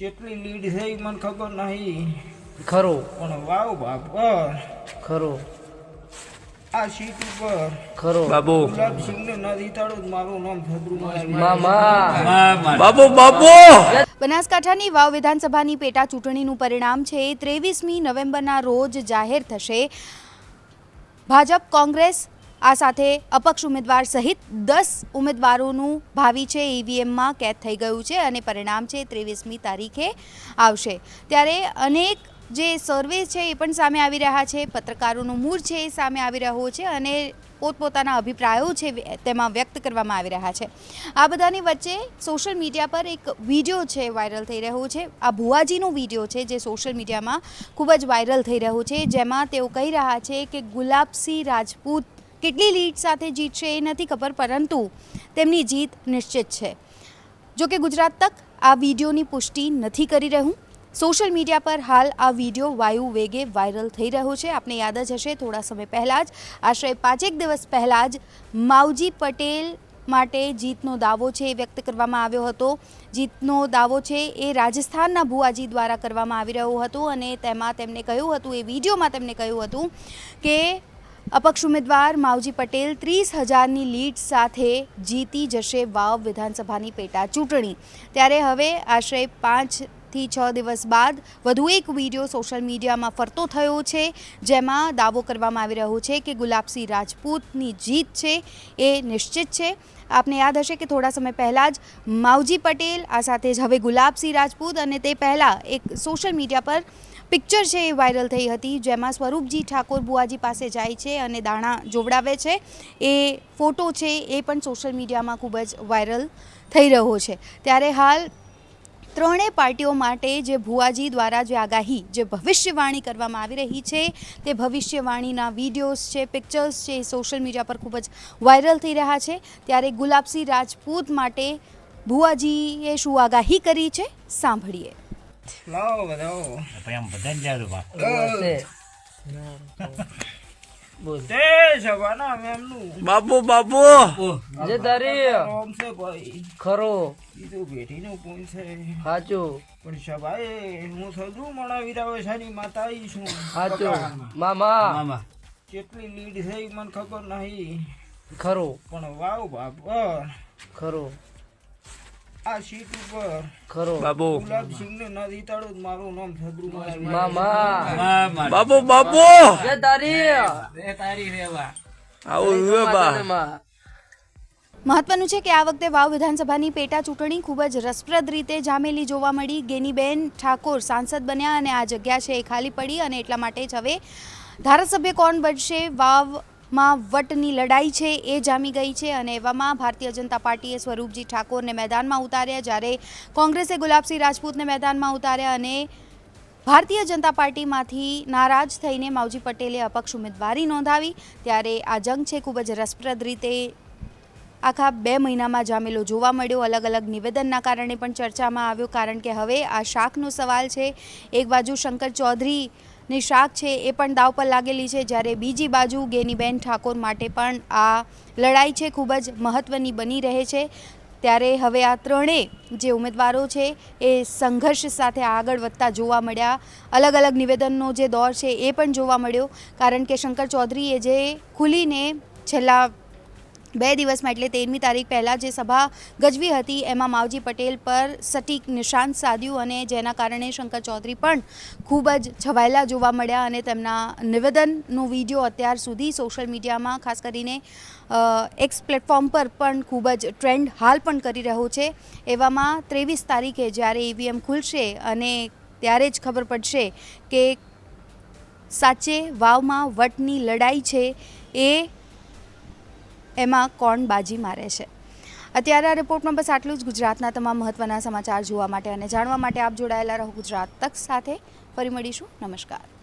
કેટલી લીડ છે એ મને ખબર નહીં. ખરું. પણ વાવ બાપ. ખરું. આ સીટ ઉપર ખરો. બાબુ. મારું નામ મામા બાબુ બાબુ! બનાસકાંઠાની વાવ વિધાનસભાની પેટા ચૂંટણીનું પરિણામ છે. ત્રેવીસમી નવેમ્બરના રોજ જાહેર થશે. ભાજપ કોંગ્રેસ આ સાથે અપક્ષ ઉમેદવાર સહિત દસ ઉમેદવારોનું ભાવિ છે, ઈવીએમમાં કેદ થઈ ગયું છે અને પરિણામ છે ત્રેવીસમી તારીખે આવશે. ત્યારે અનેક જે સર્વે છે એ પણ સામે આવી રહ્યા છે, પત્રકારોનું મૂળ છે એ સામે આવી રહ્યો છે અને પોતપોતાના અભિપ્રાયો છે તેમાં વ્યક્ત કરવામાં આવી રહ્યા છે. આ બધાની વચ્ચે સોશિયલ મીડિયા પર એક વીડિયો છે વાયરલ થઈ રહ્યો છે. આ ભુવાજીનો વીડિયો છે જે સોશિયલ મીડિયામાં ખૂબ જ વાયરલ થઈ રહ્યો છે. જેમાં તેઓ કહી રહ્યા છે કે ગુલાબસિંહ રાજપૂત કેટલી લીડ સાથે જીતશે એ નથી ખબર, પરંતુ તેમની જીત નિશ્ચિત છે. જો કે ગુજરાત તક આ વિડીયોની પુષ્ટિ નથી કરી રહ્યું. સોશિયલ મીડિયા પર હાલ આ વીડિયો વાયુ વેગે વાયરલ થઈ રહ્યો છે. આપને યાદ જ હશે, થોડા સમય પહેલાં જ, આશરે પાંચેક દિવસ પહેલાં જ માવજી પટેલ માટે જીતનો દાવો છે એ વ્યક્ત કરવામાં આવ્યો હતો. જીતનો દાવો છે એ રાજસ્થાનના ભુવાજી દ્વારા કરવામાં આવી રહ્યો હતો અને તેમાં તેમણે કહ્યું હતું, એ વિડીયોમાં તેમણે કહ્યું હતું કે અપક્ષ ઉમેદવાર માવજી પટેલ ત્રીસ હજારની લીડ સાથે જીતી જશે વાવ વિધાનસભાની પેટા ચૂંટણી. ત્યારે હવે આશરે પાંચથી છ દિવસ બાદ વધુ એક વીડિયો સોશિયલ મીડિયામાં ફરતો થયો છે, જેમાં દાવો કરવામાં આવી રહ્યો છે કે ગુલાબસિંહ રાજપૂતની જીત છે એ નિશ્ચિત છે. આપને યાદ હશે કે થોડા સમય પહેલાં જ માવજી પટેલ, આ સાથે જ હવે ગુલાબસિંહ રાજપૂત અને તે પહેલાં એક સોશિયલ મીડિયા પર પિક્ચર છે એ વાયરલ થઈ હતી, જેમાં સ્વરૂપજી ઠાકોર બુઆજી પાસે જાય છે અને દાણા જોવડાવે છે. એ ફોટો છે એ પણ સોશિયલ મીડિયામાં ખૂબ જ વાયરલ થઈ રહ્યો છે. ત્યારે હાલ ત્રણેય પાર્ટીઓ માટે જે ભુવાજી દ્વારા જે આગાહી, જે ભવિષ્યવાણી કરવામાં આવી રહી છે, તે ભવિષ્યવાણીના વિડીયોઝ છે, પિક્ચર્સ છે એ સોશિયલ મીડિયા પર ખૂબ જ વાયરલ થઈ રહ્યા છે. ત્યારે ગુલાબસિંહ રાજપૂત માટે ભુવાજીએ શું આગાહી કરી છે? સાંભળીએ. લાવો બધાઓ હશે? બોલ. તે સવાના મેમનું બાબુ બાબુ! જે તારી રોમ છે ભાઈ. ખરું. બીજું ભેટીનું પૂન છે. સાચું. પણ સભાએ હું સજુ મણાવી રહ્યો છે માતા ઈ છું. સાચું. મામા. કેટલી લીડ છે મને ખબર નહીં. ખરું. પણ વાવ બાપ ખરું. આ શીટ ઉપર બાબુ. ગુલાબસિંહને ના દીતાડો મારું નામ છદ્રુ મામા. બાબુ બાબુ! જે તારી. આવું હુએ બા. મહત્વનું છે કે આ વખતે વાવ વિધાનસભાની પેટા ચૂંટણી ખૂબ જ રસપ્રદ રીતે જામેલી જોવા મળી. ગેનીબેન ઠાકોર સાંસદ બન્યા અને આ જગ્યા છે એ ખાલી પડી અને એટલા માટે જ હવે ધારાસભ્ય કોણ બનશે? વાવમાં વટની લડાઈ છે, એ જામી ગઈ છે અને એવામાં ભારતીય જનતા પાર્ટીએ સ્વરૂપજી ઠાકોરને મેદાનમાં ઉતાર્યા જ્યારે કોંગ્રેસે ગુલાબસિંહ રાજપૂતને મેદાનમાં ઉતાર્યા અને ભારતીય જનતા પાર્ટીમાંથી નારાજ થઈને માવજી પટેલે અપક્ષ ઉમેદવારી નોંધાવી. ત્યારે આ જંગ છે, ખૂબ જ રસપ્રદ રીતે આખા બે મહિનામાં જામેલો જોવા મળ્યો. અલગ અલગ નિવેદનના કારણે પણ ચર્ચામાં આવ્યો, કારણ કે હવે આ શાકનો સવાલ છે. એક બાજુ શંકર ચૌધરીની શાક છે એ પણ દાવ પર લાગેલી છે જ્યારે બીજી બાજુ ગેનીબેન ઠાકોર માટે પણ આ લડાઈ છે ખૂબ જ મહત્ત્વની બની રહે છે. ત્યારે હવે આ ત્રણેય જે ઉમેદવારો છે એ સંઘર્ષ સાથે આગળ વધતા જોવા મળ્યા. અલગ અલગ નિવેદનનો જે દોર છે એ પણ જોવા મળ્યો. કારણ કે શંકર ચૌધરીએ જે ખુલીને છેલ્લા બે દિવસમાં, એટલે તેરમી તારીખ પહેલાં જે સભા ગજવી હતી, એમાં માવજી પટેલ પર સટીક નિશાન સાધ્યું અને જેના કારણે શંકર ચૌધરી પણ ખૂબ જ છવાયેલા જોવા મળ્યા અને તેમના નિવેદનનો વીડિયો અત્યાર સુધી સોશિયલ મીડિયામાં, ખાસ કરીને એક્સ પ્લેટફોર્મ પર પણ ખૂબ જ ટ્રેન્ડ હાલ પણ કરી રહ્યો છે. એવામાં ત્રેવીસ તારીખે જ્યારે ઈવીએમ ખુલશે અને ત્યારે જ ખબર પડશે કે સાચે વાવમાં વટની લડાઈ છે એ એમાં કોણ બાજી મારે છે. અત્યારે આ રિપોર્ટમાં બસ આટલું જ. ગુજરાતના તમામ મહત્ત્વના સમાચાર જોવા માટે અને જાણવા માટે આપ જોડાયેલા રહો ગુજરાત તક સાથે. ફરી મળીશું. નમસ્કાર.